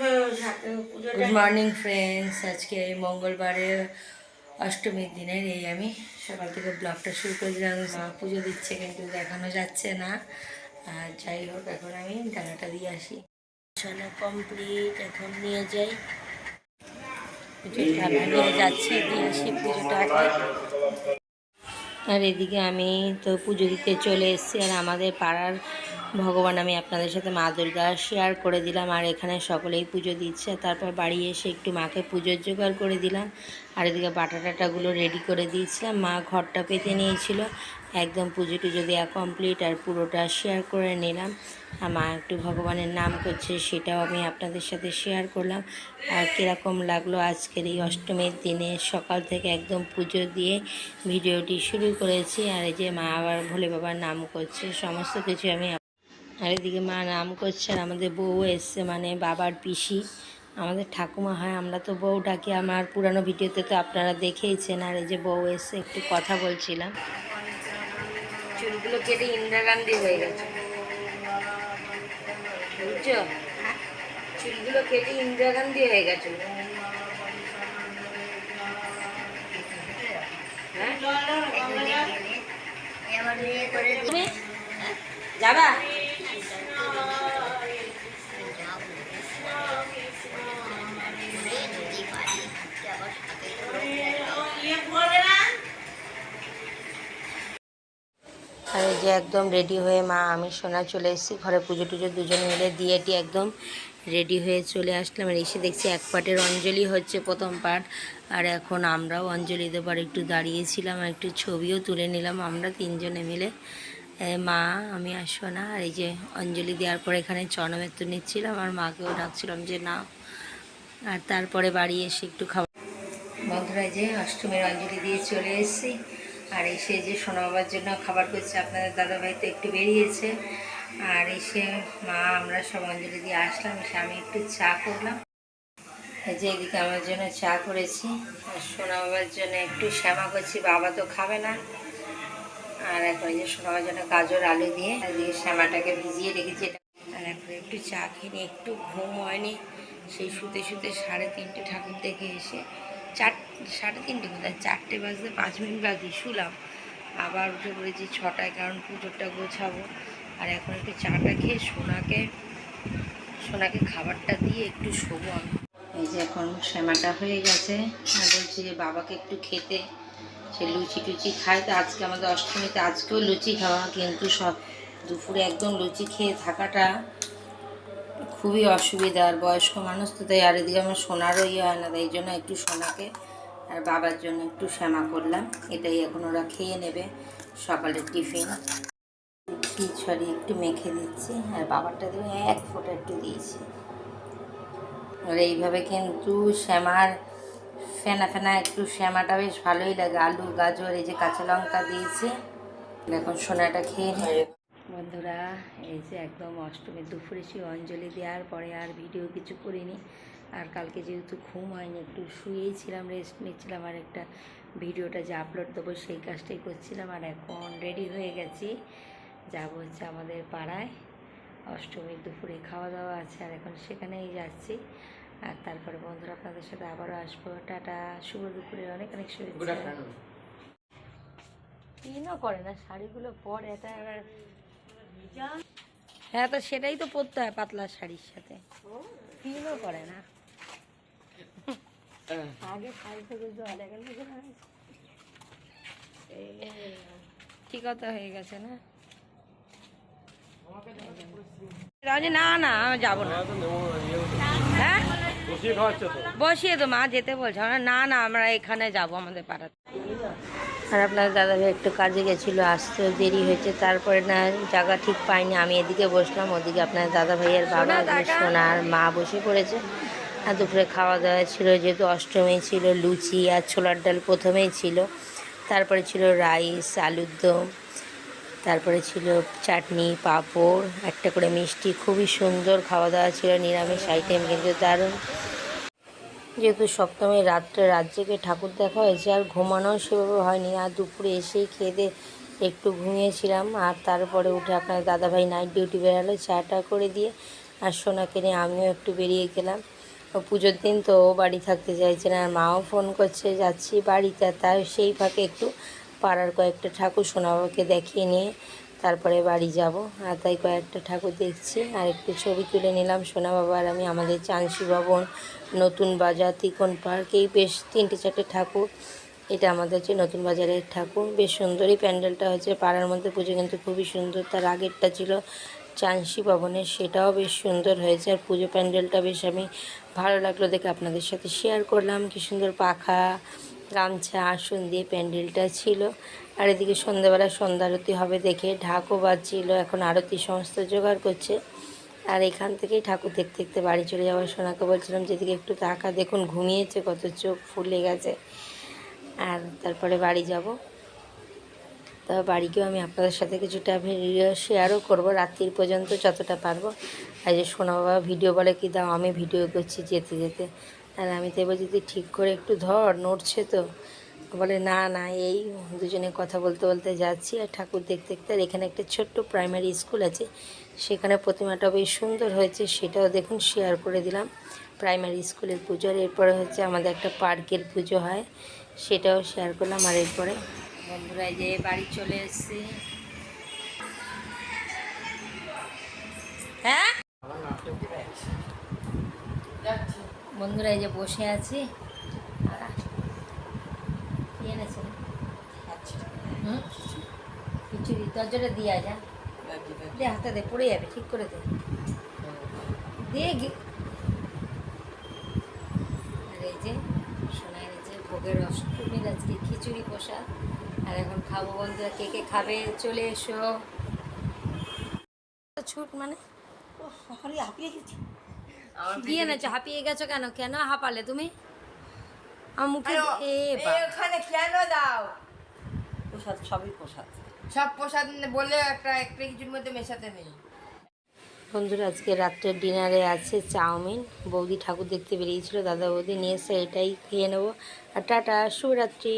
Good morning friends আজকে মঙ্গলবারে অষ্টমীর দিনের এই আমি সকাল থেকে ব্লগটা শুরু করে দিলাম। মা পুজো দিচ্ছে কিন্তু দেখানো যাচ্ছে না। আর যাই হোক, এখন আমি ডালাটা দিয়ে আসি। বিছানা কমপ্লিট এখন নিয়ে যাই। নিয়ে যাচ্ছি, দিয়ে আসি পুজোটা আর এদিকে আমি তো পুজো দিতে চলে এসেছি, আর আমাদের পাড়ার ভগবান, আমি আপনাদের সাথে মা দুর্গা শেয়ার করে দিলাম। আর এখানে সকলেই পুজো দিচ্ছে। তারপর বাড়ি এসে একটু মাকে পুজোর জোগাড় করে দিলাম। আর এদিকে বাটা টাটাগুলো রেডি করে দিয়েছিলাম। মা ঘরটা পেতে নিয়েছিল। একদম পুজো টুজো দেওয়া কমপ্লিট আর পুরোটা শেয়ার করে নিলাম। আর মা একটু ভগবানের নাম করছে, সেটাও আমি আপনাদের সাথে শেয়ার করলাম। আর কীরকম লাগল আজকের এই অষ্টমীর দিনে? সকাল থেকে একদম পুজো দিয়ে ভিডিওটি শুরু করেছি। আর এই যে মা আবার ভোলে বাবার নাম করছে, সমস্ত কিছু আমি আর এদিকে মা নাম করছে আর আমাদের বউ এসছে মানে বাবার পিসি। আমাদের ঠাকুমা হয় আমরা তো বউ ডাকি। আমার পুরানো ভিডিওতে তো আপনারা দেখেইছেন আর এই যে বউ এসে একটু কথা বলছিলাম। চুলগুলো কেটে ইন্দিরা গান্ধী হয়ে গেছে। বুঝছ? চুলগুলো কেটে ইন্দিরা গান্ধী হয়ে গেছে। হ্যাঁ? যাবা আর এই যে একদম রেডি হয়ে মা, আমি, সোনা চলে এসেছি। ঘরে পুজো টুজো দুজন মিলে দিয়েটি একদম রেডি হয়ে চলে আসলাম। আর এসে দেখছি এক পাটের অঞ্জলি হচ্ছে প্রথম পাঠ আর এখন আমরাও অঞ্জলি দেবার একটু দাঁড়িয়েছিলাম, আর একটু ছবিও তুলে নিলাম। আমরা তিনজনে মিলে। মা, আমি আর সোনা, আর এই যে অঞ্জলি দেওয়ার পর এখানে চরণমেত্র নিচ্ছিলাম, আর মাকেও ডাকছিলাম যে না আর তারপরে বাড়ি এসে একটু খাবার বন্ধুরা যে অষ্টমীর অঞ্জলি দিয়ে চলে এসেছি। আর এসে যে সোনা বাবার জন্য খাবার করছে আপনাদের দাদাভাই তো একটু বেরিয়েছে। আর এসে মা, আমরা সব অঞ্জলি দিয়ে আসলাম, এসে আমি একটু চা করলাম। যে এদিকে আমার জন্য চা করেছি। আর সোনা বাবার জন্য একটু শ্যামা করছি, বাবা তো খাবে না। আর এখন যে সোনা বাবার জন্য গাজর, আলু দিয়ে এদিকে শ্যামাটাকে ভিজিয়ে রেখেছি। আর এখন একটু চা খেয়ে একটু ঘুম হয়নি। সেই শুতে শুতে সাড়ে তিনটে ঠাকুর দেখে এসে চার, সাড়ে তিনটে কোথায় চারটে বাজতে পাঁচ মিনিট বাকি, শুলাম। আবার উঠে পড়েছি ছটায়, কারণ পুজোরটা গোছাবো। আর এখন একটু চাটা খেয়ে সোনাকে সোনাকে খাবারটা দিয়ে একটু শোবো আমি। এই যে এখন শ্যামাটা হয়ে গেছে। আর বলছি যে বাবাকে একটু খেতে, সে লুচি টুচি খায়। তো আজকে আমাদের অষ্টমীতে, আজকেও লুচি খাওয়া, কিন্তু সব দুপুরে একদম লুচি খেয়ে থাকাটা খুবই অসুবিধা, আর বয়স্ক মানুষ তো তাই আর এদিকে আমার সোনারও ইয়ে হয় না, তাই জন্য একটু সোনাকে আর বাবার জন্য একটু শ্যামা করলাম। এটাই এখন ওরা খেয়ে নেবে সকালের টিফিন। খিচুড়ি একটু মেখে দিচ্ছি, আর বাবারটা দিয়ে এক ফোঁটা একটু দিয়েছি। আর এইভাবে কিন্তু শ্যামার ফেনা ফেনা একটু শ্যামাটা বেশ ভালোই লাগে। আলু, গাজর, এই যে কাঁচা লঙ্কা দিয়েছি। এখন সোনাটা খেয়ে নেবে। বন্ধুরা এই যে একদম অষ্টমীর দুপুরে সে অঞ্জলি দেওয়ার পরে আর ভিডিও কিছু করিনি। আর কালকে যেহেতু ঘুম হয়নি একটু শুয়েই ছিলাম রেস্ট নিচ্ছিলাম আর একটা ভিডিওটা যে আপলোড দেবো সেই কাজটাই করছিলাম। আর এখন রেডি হয়ে গেছি। যাব হচ্ছে আমাদের পাড়ায়। অষ্টমীর দুপুরে খাওয়া দাওয়া আছে আর এখন সেখানেই যাচ্ছি। আর তারপরে বন্ধুরা আপনাদের সাথে আবারও আসব। টাটা শুভ দুপুরে অনেক অনেক শুভেচ্ছা। পিনও করে না শাড়িগুলো পরে এটা হ্যাঁ তো সেটাই তো পরতে হয় পাতলা শাড়ির সাথে। পিনও করে না। আগে শাড়ি থেকে জল এখন থেকে না। ঠিক কথা হয়ে গেছে না? না না আমি যাব না। হ্যাঁ? বসিয়ে তো। মা যেতে বলছে। না না আমরা এখানে যাব আমাদের পাড়াতে। আর আপনার দাদাভাই একটু কাজে গেছিল আসতে দেরি হয়েছে তারপরে না জায়গা ঠিক পাইনি আমি এদিকে বসলাম ওদিকে আপনার দাদা ভাইয়ের বাবা সোনার মা বসে পড়েছে। আর দুপুরে খাওয়া দাওয়া ছিল যেহেতু অষ্টমী ছিল লুচি আর ছোলার ডাল প্রথমেই ছিল। তারপরে ছিল রাইস আলুর দম তারপরে ছিল চাটনি পাঁপড় একটা করে মিষ্টি খুবই সুন্দর খাওয়া দাওয়া ছিল নিরামিষ আইটেম কিন্তু দারুণ। যেহেতু সপ্তমী রাত্রে রাত জেগে ঠাকুর দেখা হয়েছে, আর ঘুমানোও সেভাবে হয়নি। আর দুপুরে এসেই খেয়ে একটু ঘুমিয়েছিলাম, আর তারপরে উঠে আপনার দাদাভাই নাইট ডিউটি বেরালো, চাটা করে দিয়ে আর সোনাকে নিয়ে আমিও একটু বেরিয়ে গেলাম। পুজোর দিন তো বাড়ি থাকতে চাইছে না, আর মাও ফোন করছে, যাচ্ছি বাড়িতে। তাই সেই ফাঁকে একটু পাড়ার কয়েকটা ঠাকুর সোনা বাবাকে দেখিয়ে নিয়ে তারপরে বাড়ি যাব। আর তাই কয়েকটা ঠাকুর দেখছি, আর একটু ছবি তুলে নিলাম সোনা বাবা আর আমি, আমাদের চানসি ভবন, নতুন বাজার, তিকন পার্ক, এই বেশ তিনটে চারটে ঠাকুর। এটা আমাদের হচ্ছে নতুন বাজারের ঠাকুর। বেশ সুন্দরই প্যান্ডেলটা হচ্ছে পাড়ার মধ্যে পুজো কিন্তু খুবই সুন্দর। তার আগেরটা ছিল চানসি ভবনের, সেটাও বেশ সুন্দর হয়েছে। আর পুজো প্যান্ডেলটা বেশ আমি ভালো লাগল দেখে আপনাদের সাথে শেয়ার করলাম। কি সুন্দর পাখা গামছা আসন দিয়ে প্যান্ডেলটা ছিল। আর এদিকে সন্ধ্যাবেলা সন্ধ্যা আরতি হবে দেখে ঢাকও বাজছিল। এখন আরতি সমস্ত জোগাড় করছে। আর এখান থেকেই ঠাকুর দেখতে দেখতে বাড়ি চলে যাওয়ার সোনাকে বলছিলাম, যেদিকে একটু তাকা দেখুন, ঘুমিয়েছে, কত চোখ ফুলে গেছে। আর তারপরে বাড়ি যাব। তা বাড়িকেও আমি আপনাদের সাথে কিছুটা ভিডিও শেয়ারও করব। রাত্রির পর্যন্ত যতটা পারব। আর যে সোনা বাবা ভিডিও বলে কি, দাও, আমি ভিডিও করছি যেতে যেতে। আর আমি তো এবার যদি ঠিক করে একটু ধর, নড়ছে তো। বলে, না না, এই দুজনে কথা বলতে বলতে যাচ্ছি। আর ঠাকুর দেখতে দেখতে, আর এখানে একটা ছোট্ট প্রাইমারি স্কুল আছে। সেখানে প্রতিমাটা বেশ সুন্দর হয়েছে, সেটাও দেখুন শেয়ার করে দিলাম। প্রাইমারি স্কুলের পুজোর, এরপরে হচ্ছে আমাদের একটা পার্কের পুজো হয়, সেটাও শেয়ার করলাম। আর এরপরে বন্ধুরা যে বাড়ি চলে এসেছি। হ্যাঁ? বন্ধুরা এই যে বসে আছি। আর কি এনেছে? খিচুড়ি। দরজাটা দিয়ে যা। দে, হাতে দে, পড়ে যাবে, ঠিক করে দে। দে আর এই যে শোনা গেছে ভোগের অষ্টমীর আজকে খিচুড়ি কষা আর এখন খাব বন্ধুরা, কে কে খাবে? চলে এসো। ছুট মানে? এনেছো হাঁপিয়ে গেছো কেন? কেন হাঁপালে তুমি? আমার মুখে এ কেন দাও? প্রসাদ সবই প্রসাদ। সব প্রসাদ বলে একটা একটা কিছুর মধ্যে মেশাতে নেই। বন্ধুরা আজকে রাত্রের ডিনারে আছে চাউমিন। বৌদি ঠাকুর দেখতে বেরিয়েছিল দাদা বৌদি নিয়ে এসে এটাই খেয়ে নেব। আর টাটা শুভরাত্রি।